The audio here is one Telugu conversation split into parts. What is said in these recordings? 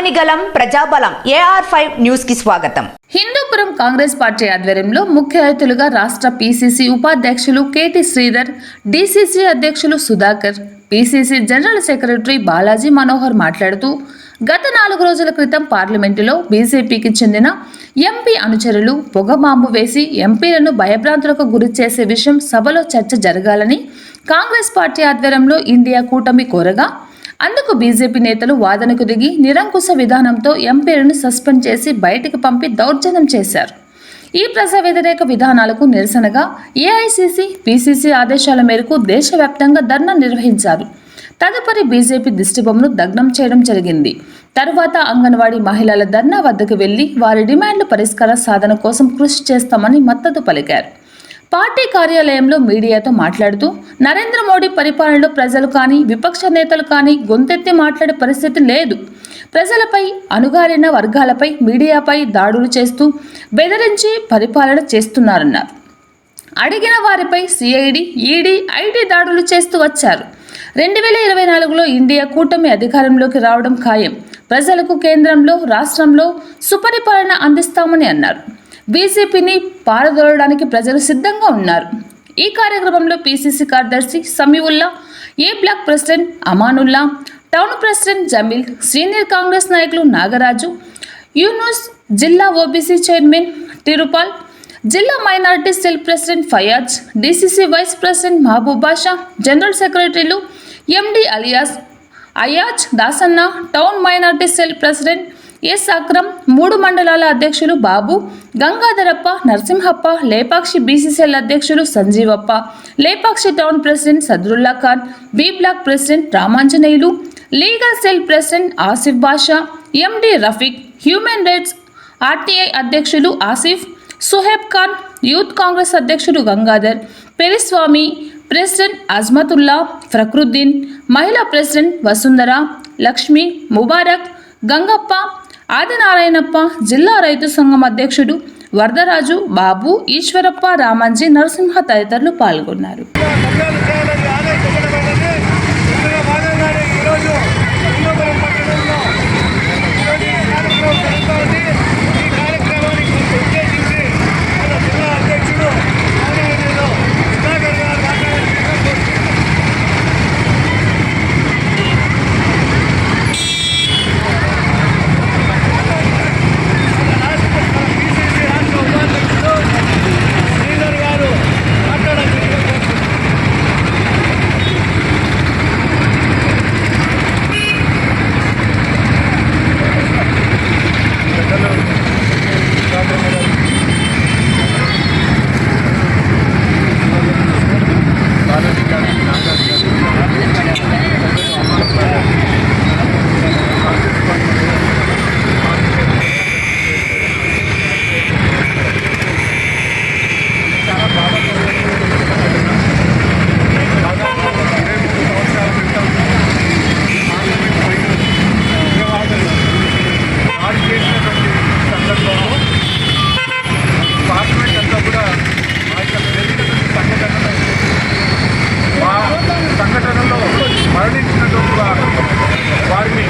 అగనిగలం ప్రజాబలం ఏఆర్ ఫైవ్ న్యూస్కి స్వాగతం. హిందూపురం కాంగ్రెస్ పార్టీ ఆధ్వర్యంలో ముఖ్య అతిథులుగా రాష్ట్ర పీసీసీ ఉపాధ్యక్షులు కేటీ శ్రీధర్ డీసీసీ అధ్యక్షులు Sudhakar PCC general secretary Balaji Manohar మాట్లాడుతూ గత నాలుగు రోజుల క్రితం పార్లమెంటులో బీజేపీకి చెందిన ఎంపీ అనుచరులు పొగమాంబు వేసి ఎంపీలను భయభ్రాంతులకు గురి చేసే విషయం సభలో చర్చ జరగాలని కాంగ్రెస్ పార్టీ ఆధ్వర్యంలో ఇండియా కూటమి కోరగా అందుకు బీజేపీ నేతలు వాదనకు దిగి నిరంకుశ విధానంతో ఎంపీలను సస్పెండ్ చేసి బయటకు పంపి దౌర్జన్యం చేశారు. ఈ ప్రజా వ్యతిరేక విధానాలకు నిరసనగా ఏఐసిసి పిసిసి ఆదేశాల మేరకు దేశవ్యాప్తంగా ధర్నా నిర్వహించారు. తదుపరి బీజేపీ దిష్టిబొమ్మను దగ్నం చేయడం జరిగింది. తరువాత అంగన్వాడీ మహిళల ధర్నా వద్దకు వెళ్ళి వారి డిమాండ్లు పరిష్కార సాధన కోసం కృషి చేస్తామని మద్దతు పలికారు. పార్టీ కార్యాలయంలో మీడియాతో మాట్లాడుతూ నరేంద్ర మోడీ పరిపాలనలో ప్రజలు కానీ విపక్ష నేతలు కానీ గొంతెత్తి మాట్లాడే పరిస్థితి లేదు. ప్రజలపై అణుగారిన వర్గాలపై మీడియాపై దాడులు చేస్తూ బెదిరించి పరిపాలన చేస్తున్నారన్నారు. అడిగిన వారిపై సిఐడి ఈడీ ఐటీ దాడులు చేస్తూ వచ్చారు. రెండు వేల ఇరవై నాలుగులో ఇండియా కూటమి అధికారంలోకి రావడం ఖాయం. ప్రజలకు కేంద్రంలో రాష్ట్రంలో సుపరిపాలన అందిస్తామని అన్నారు. బీజేపీని పారదోలడానికి ప్రజలు సిద్ధంగా ఉన్నారు. ఈ కార్యక్రమంలో పీసీసీ కార్యదర్శి Samiulla A block president Amanulla town president Jameel senior Congress నాయకులు నాగరాజు యూనూస్ జిల్లా ఓబీసీ చైర్మన్ తిరుపాల్ జిల్లా minority cell president Fayaz DCC vice president Mahaboob Basha general సెక్రటరీలు MD alias Ayaz Dasanna town minority cell president S Akram మూడు మండలాల అధ్యక్షులు బాబు గంగాధరప్ప నరసింహప్ప లేపాక్షి బీసీసీఎల్ అధ్యక్షులు Sanjeevappa Lepakshi town president Sadrulla Khan B block president Ramanjaneyulu legal cell president Asif Basha MD Rafiq human rights RTI అధ్యక్షులు ఆసిఫ్ సుహేబ్ ఖాన్ యూత్ కాంగ్రెస్ అధ్యక్షుడు గంగాధర్ పెరిస్వామి ప్రెసిడెంట్ అజ్మతుల్లా ఫక్రుద్దీన్ మహిళా ప్రెసిడెంట్ వసుంధర లక్ష్మి ముబారక్ గంగప్ప ఆదినారాయణప్ప జిల్లా రైతు సంఘం అధ్యక్షుడు వరదరాజు బాబు ఈశ్వరప్ప రామాంజీ నరసింహ తదితరులు పాల్గొన్నారు ధర్నాలు చేయాలని ఆదేశించబడినది ఇందులో భాగంగానే ఈరోజు హిందూపురం పట్టణంలో ఈరోజు ఈ కార్యక్రమం జరుగుతూ ఉంది ఈ కార్యక్రమానికి ఉద్దేశించి మన జిల్లా అధ్యక్షుడు ఆంజనేయులు సుధాకర్ గారు మాట్లాడారు బీసీసీ రాష్ట్ర ఉపాధ్యక్షుడు శ్రీధర్ గారు మాట్లాడారు దాడి చేసినటువంటి సందర్భంలో పార్లమెంట్ అంతా కూడా ఆ యొక్క జరిగినటువంటి సంఘటనలు ఆ సంఘటనలో మరణించినటువంటి వారు వారిని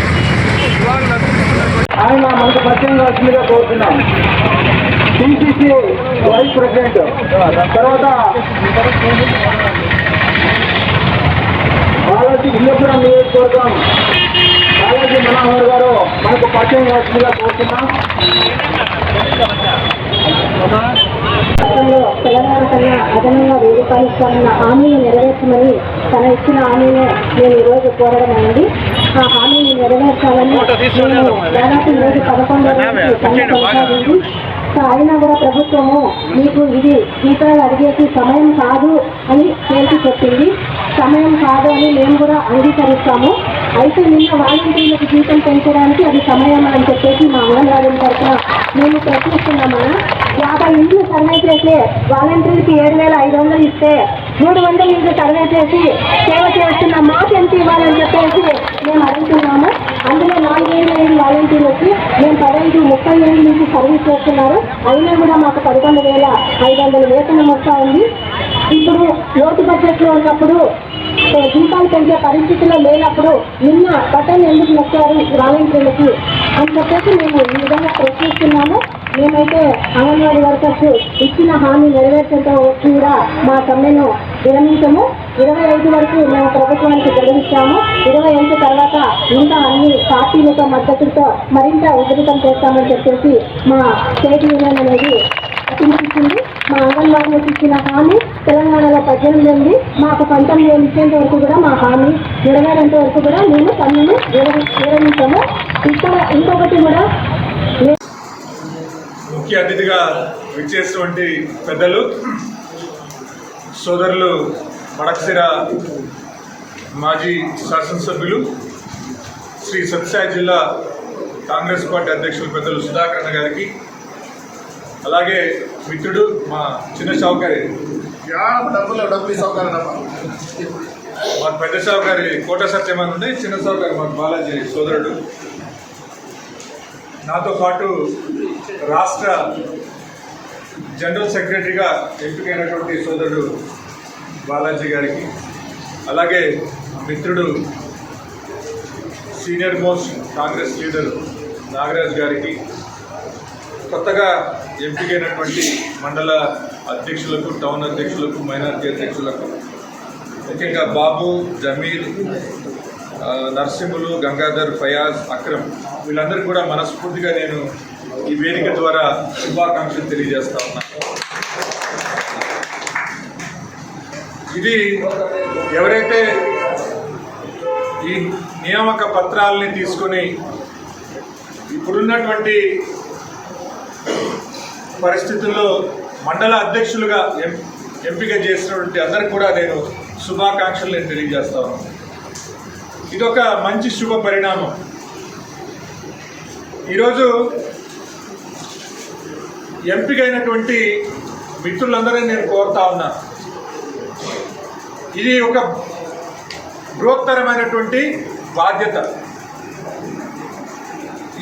నివాళులు అర్పిస్తున్నటువంటి ఆయన మనకు పరిచయం కావాల్సిందిగా కోరుతున్నాం టీసీసీ వైస్ ప్రెసిడెంట్ తర్వాత బాలాజీ విజయపురం నియోజకవర్గం. బాలాజీ మనోహర్ గారు మనకు పరిచయం కావాల్సిందిగా కోరుతున్నాం. తెలంగాణ కన్నా అదనంగా వెయ్యి రూపాయలు హామీని నెరవేర్చమని తన ఇచ్చిన హామీని నేను ఈరోజు కోరడం అయింది ఆ హామీని నెరవేర్చాలని నేను దాదాపు ఈరోజు పదకొండు సో అయినా కూడా ప్రభుత్వము మీకు ఇది జీతాలు అడిగేసి సమయం కాదు అని తేల్చి చెప్పింది. సమయం కాదు అని మేము కూడా అంగీకరిస్తాము. అయితే నిన్న వాలంటీర్లకు జీతం పెంచడానికి అది సమయం అని చెప్పేసి మా అంగన్వాడీ తరఫున మేము ప్రశ్నిస్తున్నామన్నా యాభై ఇంట్లో సర్వే చేసి వాలంటీర్కి ఏడు వేల ఐదు వందలు ఇస్తే మూడు వందల ఇంట్లో సర్వే చేసి సేవ చేస్తున్న మాకు ఎంత ఇవ్వాలని చెప్పేసి మేము అడుగుతున్నాము. అందులో నాలుగైదు ఐదు వాలంటీర్లు వచ్చి మేము పదహైదు ముప్పై ఏళ్ళ నుంచి సర్వీస్ చేస్తున్నారు. అయినా కూడా మాకు పదకొండు వేల ఐదు వందల వేతనం వస్తూ ఉంది. ఇప్పుడు లోటు బడ్జెట్లో ఉన్నప్పుడు జీతాలు పెంచే పరిస్థితిలో లేనప్పుడు నిన్న బటన్ ఎందుకు నచ్చారు వాలంటీర్లకి? అని చెప్పేసి మేము ఈ విధంగా ప్రశ్నిస్తున్నాము. మేమైతే అంగన్వాడీ వర్కర్స్ ఇచ్చిన హామీ నెరవేర్చేంత కూడా మా సమ్మెను విరమించము. ఇరవై ఐదు వరకు మేము ప్రభుత్వానికి గెలిపించాము ఇరవై ఐదు తర్వాత ఇంకా అన్ని పార్టీలతో మద్దతుతో మరింత ఉధృతం చేస్తామని చెప్పేసి మా స్టేట్ యూనియన్ అనేది ప్రతినిధిస్తుంది మా అంగన్వాడీలకు ఇచ్చిన హామీ తెలంగాణలో పద్దెనిమిది ఉంది. మాకు పంతొమ్మిది ఇచ్చేంత వరకు కూడా మా హామీ నెరవేరేంత వరకు కూడా మేము పన్నును విరమి విరమించాము ఇక్కడ ఇంకొకటి కూడా ముఖ్య అతిథిగా విచ్చేసినటువంటి పెద్దలు సోదరులు మడకసిర మాజీ శాసనసభ్యులు శ్రీ సత్యసాయి జిల్లా కాంగ్రెస్ పార్టీ అధ్యక్షులు పెద్దలు సుధాకర్ అన్న గారికి అలాగే మిత్రుడు మా చిన్న షావుకారి. డబ్బులు డబ్బులు సౌకర్యం మా పెద్ద షావుకారి కోట సత్యమని ఉండే చిన్న షావుకారి మా బాలాజీ సోదరుడు. నాతో పాటు రాష్ట్ర జనరల్ సెక్రటరీగా ఎంపికైనటువంటి సోదరుడు బాలాజీ గారికి అలాగే మిత్రుడు senior most Congress leader Nagaraj గారికి కొత్తగా ఎంపికైనటువంటి మండల అధ్యక్షులకు టౌన్ అధ్యక్షులకు మైనార్టీ అధ్యక్షులకు ముఖ్యంగా బాబు జమీర్ నర్సింహులు గంగాధర్ ఫయాజ్ అక్రమ్ వీళ్ళందరికీ కూడా మనస్ఫూర్తిగా నేను ఈ వేదిక ద్వారా శుభాకాంక్షలు తెలియజేస్తా ఉన్నా ఇది ఎవరైతే ఈ నియామక పత్రాలని తీసుకొని ఇప్పుడున్నటువంటి పరిస్థితుల్లో మండల అధ్యక్షులుగా ఎం ఎంపిక చేసినటువంటి అందరికి కూడా నేను శుభాకాంక్షలు నేను తెలియజేస్తాను ఇదొక ఇది ఒక మంచి శుభ పరిణామం. ఈరోజు ఎంపికైనటువంటి మిత్రులందరినీ నేను కోరుతా ఉన్నా. ఇది ఒక బృహత్తరమైనటువంటి బాధ్యత.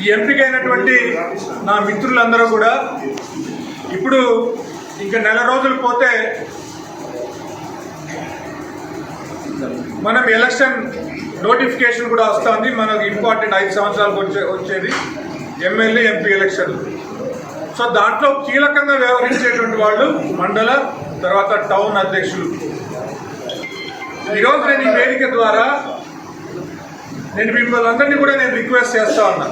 ఈ ఎంపికైనటువంటి నా మిత్రులందరూ కూడా ఇప్పుడు ఇంకా నెల రోజులు పోతే మనం ఎలక్షన్ నోటిఫికేషన్ కూడా వస్తుంది. మనకు ఇంపార్టెంట్ ఐదు సంవత్సరాలకు వచ్చే వచ్చేది ఎమ్మెల్యే ఎంపీ ఎలక్షన్ సో దాంట్లో కీలకంగా వ్యవహరించేటువంటి వాళ్ళు మండల తర్వాత టౌన్ అధ్యక్షులు. ఈరోజు నేను ఈ వేదిక ద్వారా నేను మిమ్మల్ని అందరినీ కూడా నేను రిక్వెస్ట్ చేస్తా ఉన్నా.